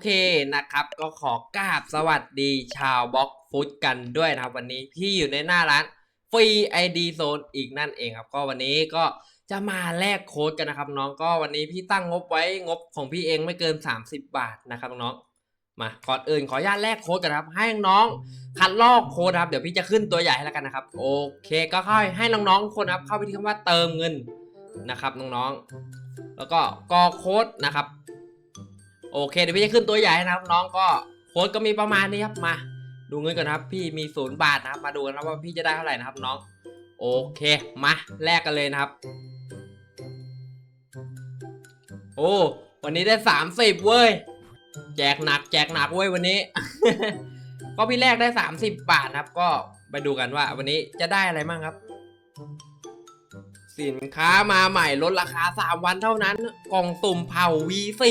เคนะครับ ก็ขอกราบสวัสดีชาวบล็อกฟุตกันด้วยนะครับ วันนี้พี่อยู่ในหน้าร้านฟรี ID Zone อีกนั่นเองครับ ก็วันนี้ก็จะมาแลกโค้ดกันนะครับน้องก็วันนี้พี่ตั้งงบไว้งบของพี่เองไม่เกิน 30 บาทนะครับน้องมาก่อนอื่นขออนุญาตแลกโค้ดกันะครับ ให้น้องคัดลอกโค้ดครับเดี๋ยวพี่จะขึ้นตัวใหญ่ให้แล้วกันนะครับ โอเคก็เข้าให้น้องๆคนครับ เข้าไปที่คำว่าเติมเงินนะครับน้องๆแล้วก็กรอโค้ดนะครับ โอเคเดี๋ยวพี่จะขึ้นตัวใหญ่ให้นะครับ น้องก็โค้ดก็มีประมาณนี้ครับมา ดูเงินก่อนนะครับ พี่มีศูนย์บาทนะครับ มาดูกันนะครับว่าพี่จะได้เท่าไหร่นะครับน้อง โอเคมาแลกกันเลยนะครับ โอ้วันนี้ได้สามสิบเว้ยแจกหนัก แจกหนักเว้ยวันนี้ ก็พี่แรกได้สามสิบบาทนะครับ ก็ไปดูกันว่า วันนี้จะได้อะไรบ้างครับ สินค้ามาใหม่ลดราคา 3 วันเท่านั้น กล่องสุ่มเผา V4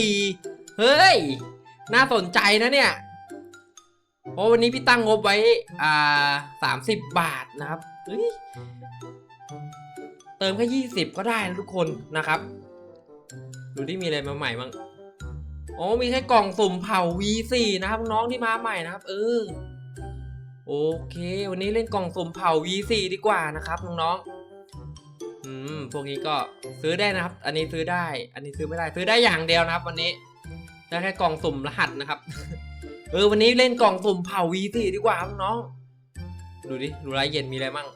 เฮ้ย น่าสนใจนะเนี่ยเพราะวันนี้พี่ตั้งงบไว้ อ่าสามสิบบาทนะครับเฮ้ยเติมแค่ยี่สิบก็ได้นะทุกคนนะครับ ดูที่มีอะไรมาใหม่บ้างอ๋อมีแค่กล่องสุ่มเผา V4 นะครับน้องที่มาใหม่นะครับ เออ โอเค วันนี้เล่นกล่องสุ่มเผา V4 ดีกว่านะครับน้องๆอืมพวกนี้ก็ซื้อได้นะครับ อันนี้ซื้อได้ อันนี้ซื้อไม่ได้ ซื้อได้อย่างเดียวนะครับ วันนี้ ได้แค่กล่องสุ่มรหัสนะครับ เออวันนี้เล่นกล่องสุ่มเผา V4 ดีกว่าครับน้อง ดูดิดูรายเย็นมีอะไรมั่ง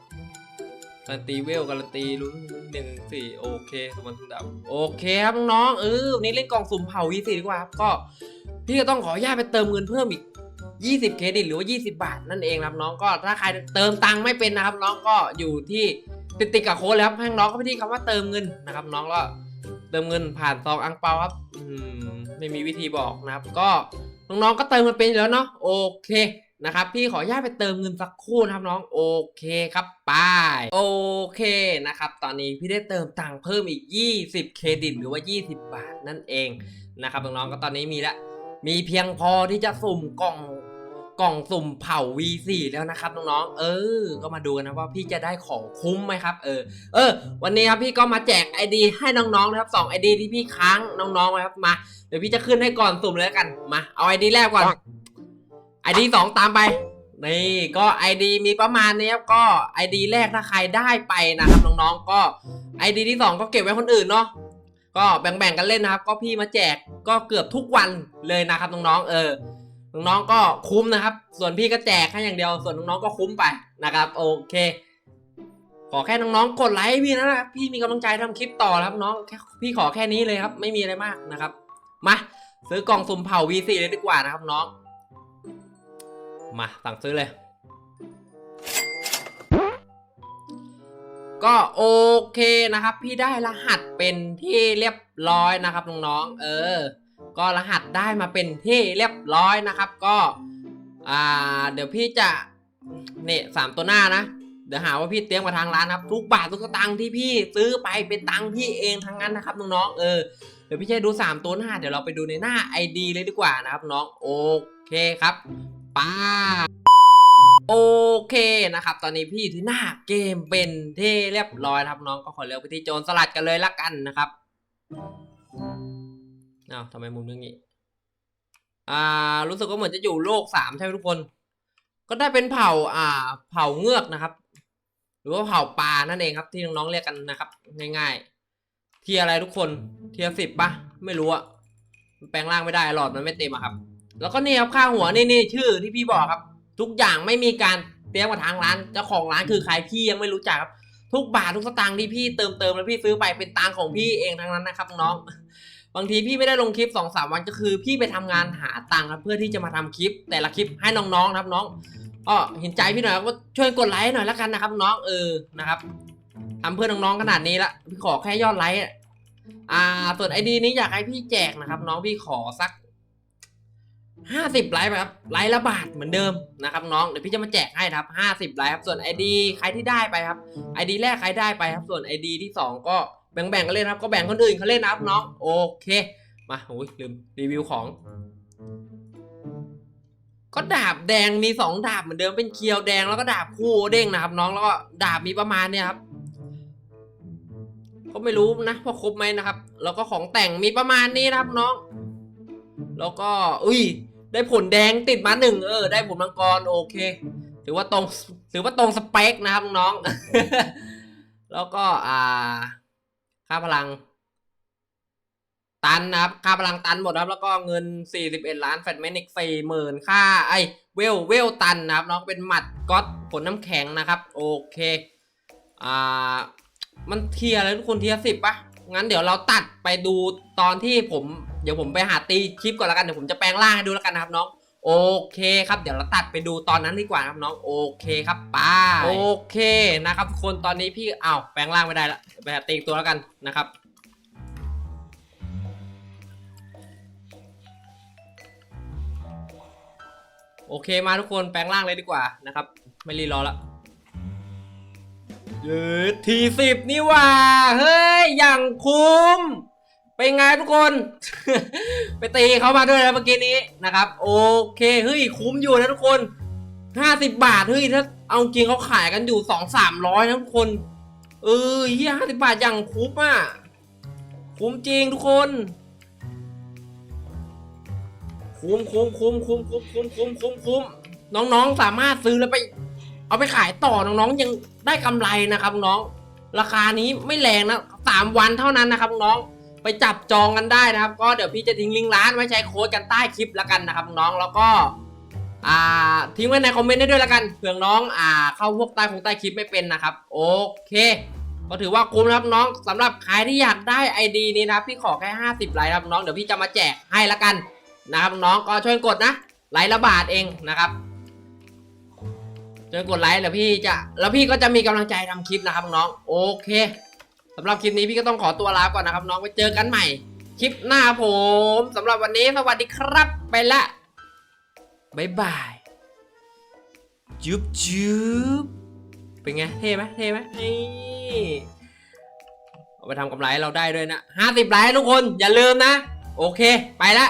การันตีเวลการันตีลุ้นหนึ่งสี่โอเคสมบัติดาวโอเคครับน้องเออวันนี้เล่นกล่องสุ่มเผา V4 ดีกว่าครับก็พี่ก็ต้องขออนุญาตไปเติมเงินเพิ่มอีก 20 เครดิตหรือว่า 20 บาทนั่นเองครับน้องก็ถ้าใครเติมตังค์ไม่เป็นนะครับ น้องก็อยู่ที่ติดติดกับโค้ดแล้วครับให้น้องก็ไปที่คำว่าเติมเงินนะครับ น้องก็ เติมเงินผ่านซองอังเปาครับไม่มีวิธีบอกนะครับ ก็น้องๆก็เติมกันเป็นแล้วเนาะโอเคนะครับพี่ขออนุญาตไปเติมเงินสักครู่นะครับน้องโอเคครับไปโอเคนะครับ ตอนนี้พี่ได้เติมตังค์เพิ่มอีก 20 เครดิตหรือว่า 20 บาทนั่นเองนะครับน้องๆก็ตอนนี้มีละมีเพียงพอที่จะสุ่มกล่อง กล่องสุ่มเผา V4 แล้วนะครับน้องๆ เออ ก็มาดูกันนะว่าพี่จะได้ของคุ้มไหมครับ เออ เออ วันนี้ครับพี่ก็มาแจก ID ให้น้องๆนะครับ2 ID ที่พี่ค้างน้องๆไว้ครับ มา เดี๋ยวพี่จะขึ้นให้ก่อนสุ่มเลยแล้วกัน มา เอา ID แรกก่อน ID 2ตามไป นี่ก็ ID มีประมาณนี้ครับก็ ID แรกถ้าใครได้ไปนะครับน้องๆ ก็ ID ที่2ก็เก็บไว้คนอื่นเนาะก็แบ่งๆกันเล่นนะครับ ก็พี่มาแจกก็เกือบทุกวันเลยนะครับน้องๆ เออ น้องๆก็คุ้มนะครับ ส่วนพี่ก็แจกแค่อย่างเดียว ส่วนน้องๆก็คุ้มไปนะครับ โอเค ขอแค่น้องๆกดไลค์พี่นะครับพี่มีกำลังใจทำคลิปต่อครับน้องแค่พี่ขอแค่นี้เลยครับ ไม่มีอะไรมากนะครับ มาซื้อกล่องสุ่มเผา V4 เลยดีกว่านะครับน้อง มาสั่งซื้อเลยก็โอเคนะครับ พี่ได้รหัสเป็นที่เรียบร้อยนะครับน้องๆเออ ก็รหัสได้มาเป็นที่เรียบร้อยนะครับ ก็อ่าเดี๋ยวพี่จะเนี่ยสามตัวหน้านะ เดี๋ยวหาว่าพี่เตรียมกับทางร้านครับ ทุกบาททุกสตางค์ที่พี่ซื้อไปเป็นตังค์พี่เองทั้งนั้นนะครับน้องๆเออเดี๋ยวพี่จะดูสามตัวหน้า เดี๋ยวเราไปดูในหน้า ID เลยดีกว่านะครับน้องโอเคครับป้าโอเคนะครับ ตอนนี้พี่อยู่ที่หน้าเกมเป็นที่เรียบร้อยครับน้องก็ขอเลือกไปที่โจรสลัดกันเลยละกันนะครับ อ้าวทำไมมุมนึงอย่างนี้ อ่า รู้สึกว่าเหมือนจะอยู่โลกสามใช่ไหมทุกคน ก็ได้เป็นเผ่า อ่า เผ่าเงือกนะครับ หรือว่าเผ่าปลานั่นเองครับ ที่น้องๆเรียกกันนะครับ ง่ายๆ เทียอะไรทุกคน เทียสิบปะไม่รู้อะมันแปลงร่างไม่ได้หลอดมันไม่เต็มอะครับ แล้วก็นี่ครับค่าหัวนี่นี่ชื่อที่พี่บอกครับ ทุกอย่างไม่มีการเตรียมกับทางร้านเจ้าของร้านคือใครพี่ยังไม่รู้จักครับทุกบาททุกสตางค์ที่พี่เติมเติมแล้วพี่ซื้อไปเป็นตังของพี่เองทั้งนั้นนะครับน้อง บางทีพี่ไม่ได้ลงคลิปสองสามวันก็คือ พี่ไปทำงานหาตังค์ครับเพื่อที่จะมาทำคลิป แต่ละคลิปให้น้องๆนะครับน้องก็เห็นใจพี่หน่อยก็ช่วยกดไลค์หน่อยล้วกันนะครับน้องเออนะครับทำเพื่อน้องๆขนาดนี้ละพี่ขอแค่ยอดไลค์อ่าส่วนไอดีนี้อยากให้พี่แจกนะครับ น้องพี่ขอสักห้าสิบไลค์ครับไลค์ละบาทเหมือนเดิมนะครับน้องเดี๋ยวพี่จะมาแจกให้ครับห้าสิบไลค์ครับส่วน ID ใครที่ได้ไปครับ ID แรกใครได้ไปครับส่วน ID ที่สองก็ แบ่งๆกันเล่นครับ ก็แบ่งคนอื่นเขาเล่นนะครับน้องโอเค มาโอ้ยลืมรีวิวของ ก็ดาบแดงมีสองดาบเหมือนเดิมเป็นเคียวแดงแล้วก็ดาบคู่เด้งนะครับ น้องแล้วก็ดาบมีประมาณเนี่ยครับก็ไม่รู้นะว่าครบไหมนะครับ แล้วก็ของแต่งมีประมาณนี้นะครับน้อง แล้วก็ อุ้ย ได้ผลแดงติดมาหนึ่งเออ ได้ผลมังกรโอเค ถือว่าตรงถือว่าตรงสเปคนะครับน้องๆแล้วก็อ่า ค่าพลัง ตันนะครับ ค่าพลังตันหมดครับ แล้วก็เงิน 41 ล้านแฟตเมนิก40,000ค่าไอเวลเวลตันนะครับน้องเป็นหมัดก๊อตผลน้ำแข็งนะครับ โอเค อ่า มันเทียร์อะไรทุกคนเทียร์สิบปะงั้นเดี๋ยวเราตัดไปดูตอนที่ผม เดี๋ยวผมไปหาตีคลิปก่อนล้วกัน เดี๋ยวผมจะแปลงร่างให้ดูแล้วกันนะครับน้อง โอเคครับเดี๋ยวเราตัดไปดูตอนนั้นดีกว่านะครับน้องโอเคครับไป้าโอเคนะครับทุกคนตอนนี้พี่อ้าวแปลงร่างไม่ได้ละไปหาตีอีกตัวแล้วกันนะครับโอเคมาทุกคนแปลงร่างเลยดีกว่านะครับ ไม่รีรอละเยืดทีสิบนี่ว่าเฮ้ยอย่างคุ้ม เป็นไงทุกคน ไปตีเขามาด้วยนะเมื่อกี้นี้นะครับ โอเค เฮ้ยคุ้มอยู่นะทุกคนห้าสิบบาท เฮ้ยถ้าเอาจริงเขาขายกันอยู่สองสามร้อยนะทุกคน เออเฮียห้าสิบบาทอย่างคุ้มอะ คุ้มจริงทุกคน คุ้มคุ้มคุ้มคุ้มคุ้มคุ้มคุ้มคุ้มคุ้มน้องๆสามารถซื้อแล้วไป เอาไปขายต่อน้องๆยังได้กำไรนะครับน้อง ราคานี้ไม่แรงนะสามวันเท่านั้นนะครับน้อง ไปจับจองกันได้นะครับ ก็เดี๋ยวพี่จะทิ้งลิงก์ร้านไว้ใช้โค้ดกันใต้คลิปแล้วกันนะครับน้องแล้วก็อ่าทิ้งไว้ในคอมเมนต์ได้ด้วยแล้วกันเผื่อน้องอ่าเข้าพวกใต้คงใต้คลิปไม่เป็นนะครับโอเคก็ถือว่าคุ้มนะครับน้องสำหรับใครที่อยากได้ ID นี้นะครับพี่ขอแค่ 50ไลค์ครับน้องเดี๋ยวพี่จะมาแจกให้ละกันนะครับน้องก็ช่วยกดนะไลค์ละบาทเองนะครับช่วยกดไลค์แล้วพี่จะแล้วพี่ก็จะมีกำลังใจทำคลิปนะครับน้องโอเค สำหรับคลิปนี้พี่ก็ต้องขอตัวลาก่อนนะครับน้องไปเจอกันใหม่ คลิปหน้าผมสำหรับวันนี้สวัสดีครับไปละบ๊ายบายจุ๊บจุ๊บเป็นไงเท่ไหมเท่ไหมนี่เอาไปทำกำไรให้เราได้ด้วยนะห้าสิบไลค์ทุกคนอย่าลืมนะ โอเค ไปละ